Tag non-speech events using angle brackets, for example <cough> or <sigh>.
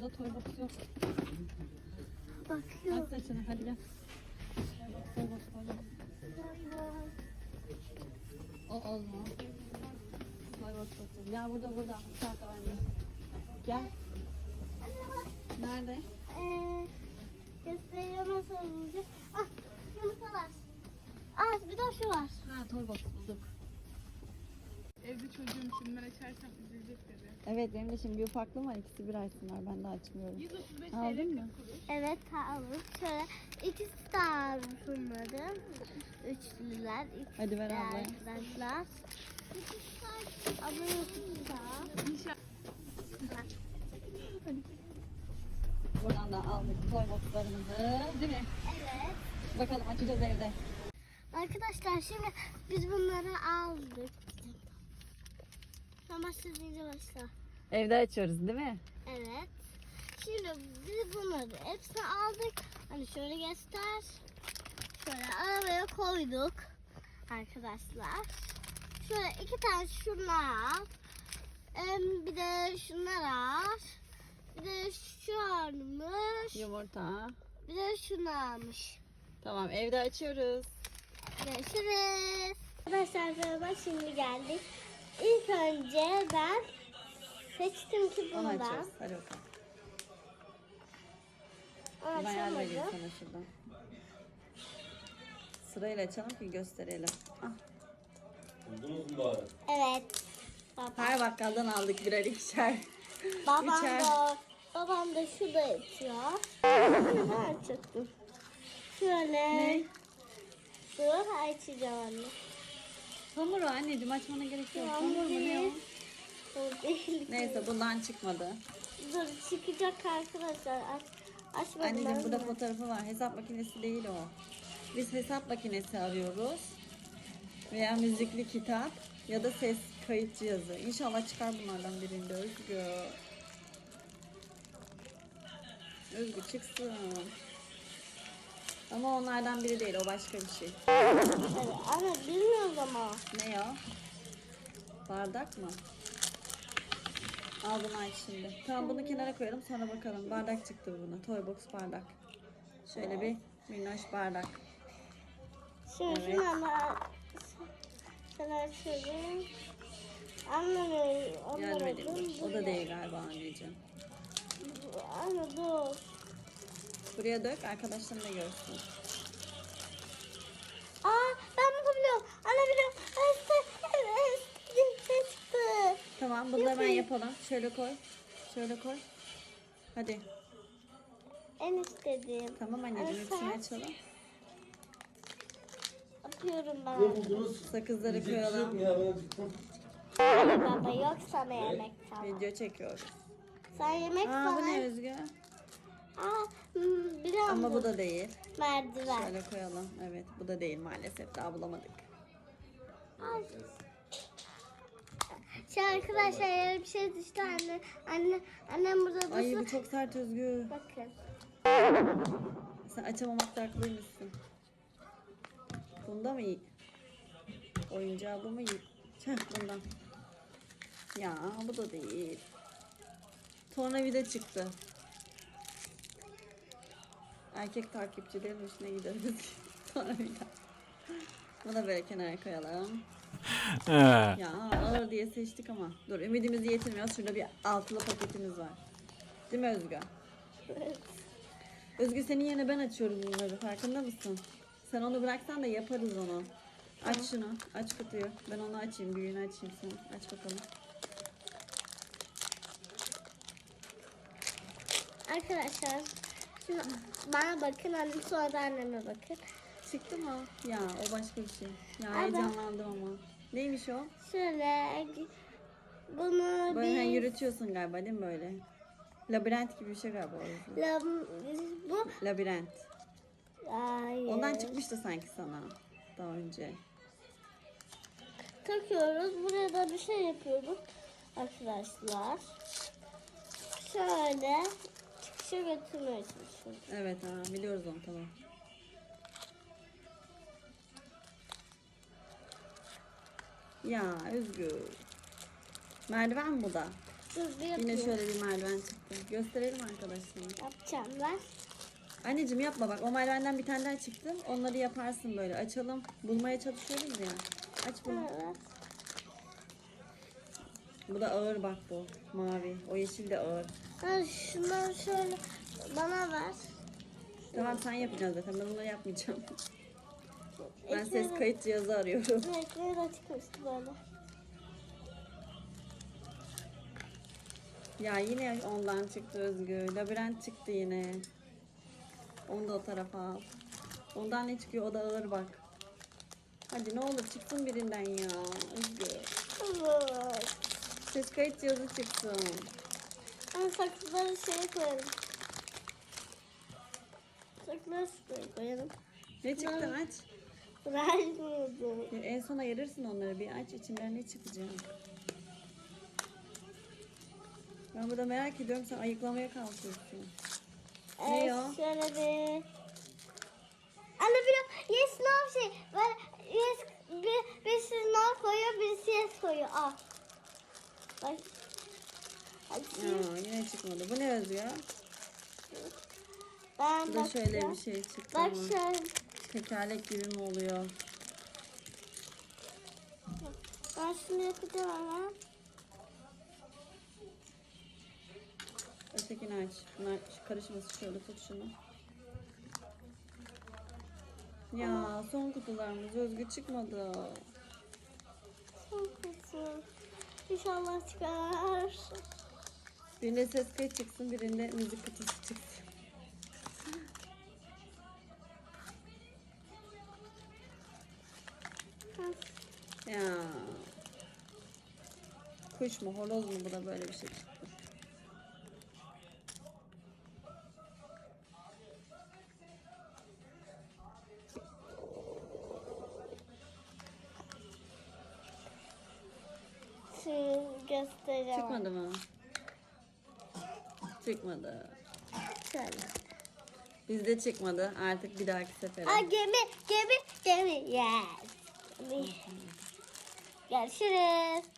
burada toy box yok. Bakıyorum. Aç saçını hadi gel. Toy box, toy box, toy box. O olmaz. Toy box olsun. Gel burada burada. Var mı? Gel. Nerede? Ee, nasıl olunca. Ah yumurtalar. Ah bir de şu var. Ha toy box bulduk. Evde çocuğum şunları açarsam üzülecek dedi. Evet benim de şimdi bir ufaklığım var. İkisi bir açsınlar. Ben de açmıyorum. 135 Aldın mı? Evet aldım. Şöyle ikisi de aldım şunları. Üçlüler. ikisi Hadi ver de ablaya. Arkadaşlar. Olun. İnşallah. Buradan da aldık toy boxlarımızı. Değil mi? Evet. Bakalım açacağız evde. Arkadaşlar şimdi biz bunları aldık. Başlayınca başla. Evde açıyoruz değil mi? Evet. Şimdi biz bunları hepsini aldık. Hani şöyle göster. Şöyle arabaya koyduk. Arkadaşlar. Şöyle iki tane şunlar al. Bir de şunlar al. Bir de şu almış. Yumurta. Bir de şunu almış. Tamam evde açıyoruz. Görüşürüz. Arkadaşlar merhaba şimdi geldik. İlk önce ben seçtim ki Onu bundan. açıyoruz. Hadi bakalım. Ama Ben yardım edeyim açamadım. sana şuradan. Sırayla açalım ki gösterelim. Ah, Buldunuz mu bari? Evet. Baba. her bakkaldan aldık birer ikişer. Babam Üçer. da babam da şurada yatıyor. Şunu açacaktım. Şöyle. Ne? Dur açacağım anne. Hamur o anneciğim açmana gerek yok. Hamur Hamur mu ne o? Dur değil. Neyse bundan çıkmadı. Dur çıkacak arkadaşlar. Aç, açmadım Anneciğim burada fotoğrafı var. Hesap makinesi değil o. Biz hesap makinesi arıyoruz. Veya müzikli kitap ya da ses kayıt cihazı. İnşallah çıkar bunlardan birinde Özgü. Özgü çıksın. Ama onlardan biri değil. O başka bir şey. Evet, ama bilmiyoruz ama. Ne o? Bardak mı? Al bunu aç şimdi. Tamam bunu kenara koyalım sonra bakalım. Bardak çıktı buna. Toy box bardak. Şöyle bir minnoş bardak. Şimdi Evet. ama sen açıyorum. Anlamıyorum. Gelmedi? O da değil galiba anneciğim. Anne dur. Buraya dök arkadaşların da görsün. Aa ben bunu biliyorum. Anne biliyorum. Evet, evet. Evet, çıktı. Tamam bunu da hemen yapalım. Şöyle koy. Şöyle koy. Hadi. En istediğim. Tamam anneciğim hepsini açalım. Atıyorum Ne ben. buldunuz? Sakızları Yiyecek bir şey yok koyalım. mu ya? Ben acıktım. Hayır baba yok sana yemek falan. Video çekiyoruz. Sen yemek Aa falan. bu ne hmm, biliyorum. Ama bu da değil. Merdiven. Şöyle koyalım. Evet bu da değil maalesef daha bulamadık. Ay. Şey arkadaşlar yere bir şey düştü anne. Anne annem burada Ay bu dursun. çok sert Özgü. Bakın. Sen açamamakta haklıymışsın. Bunda mı iyi? Oyuncağı bu mu iyi? Heh bundan. Ya bu da değil. Tornavida çıktı. Erkek takipçilerin hoşuna gideriz. <laughs> Tornavida. Bunu da böyle kenara koyalım. Ya ağır diye seçtik ama. Dur ümidimizi yitirmiyoruz. Şurada bir altılı paketimiz var. Değil mi Özgü? Özgü senin yerine ben açıyorum bunları. Farkında mısın? Sen onu bıraksan da yaparız onu. Aç şunu. Aç kutuyu. Ben onu açayım. Büyüğünü açayım sana. Aç bakalım. Arkadaşlar şimdi bana bakın annem sonra da anneme bakın. Çıktı mı? Ya o başka bir şey. Ya Ama- heyecanlandım ama. Neymiş o? Şöyle bunu Böyle hani bir yürütüyorsun galiba değil mi böyle? Labirent gibi bir şey galiba. o. lam- bu Labirent. Hayır. Ondan çıkmıştı sanki sana daha önce. takıyoruz. Buraya da bir şey yapıyoruz arkadaşlar. Şöyle çıkışa götürmeye çalışıyoruz. Evet ha biliyoruz onu tamam. Ya Özgür. Merdiven bu da. Dur bir Yine yapayım. şöyle bir merdiven çıktı. Gösterelim arkadaşlar. Yapacağım ben. Anneciğim yapma bak o merdivenden bir tane daha çıktı. Onları yaparsın böyle. Açalım. Bulmaya çalışıyoruz ya. Aç bunu. Evet. Bu da ağır bak bu. Mavi. O yeşil de ağır. Ha, şunları şöyle bana ver. Tamam sen yapacaksın zaten. Ben bunları yapmayacağım. <laughs> Ben ses Ekmeği- kayıt cihazı arıyorum. Ekmeği de çıkmıştı böyle. Ya yine ondan çıktı Özgür. Labirent çıktı yine. Onu da o tarafa al. Ondan ne çıkıyor? O da ağır bak. Hadi ne olur çıksın birinden ya. Özgür. Evet. Ses kayıt cihazı çıksın. Ben saksıları şeye koyalım. Saksıları şuraya koyalım. Ne çıktı aç. Bırakmıyordum. Ya En sona ayırırsın onları. Bir aç içinden ne çıkacak. Ben burada merak ediyorum. Sen ayıklamaya kalkıyorsun. Ne ya? şöyle bir... Anne bir yes no şey. Ben yes bir, birisi no koyuyor, birisi yes koyuyor. Al. Bak. Hadi Ya yine çıkmadı. Bu ne Özgür? ben Bu da şöyle bir şey çıktı Bak ama. şöyle. Tekerlek gibi mi oluyor? Ben şunu yapacağım hemen. Ötekini aç. Bunlar karışması şöyle tut şunu. Ya son kutularımız Özgür çıkmadı. Çok kötü. İnşallah çıkar. Birinde ses kayıt çıksın, birinde müzik kutusu çıksın. Ya. Kuş mu, horoz mu bu da böyle bir şey çıktı. Göstereceğim. Çıkmadı mı? Çıkmadı. Şöyle. Bizde çıkmadı. Artık bir dahaki sefere. Aa, gemi, gemi, gemi. Yes. Gemi. Görüşürüz.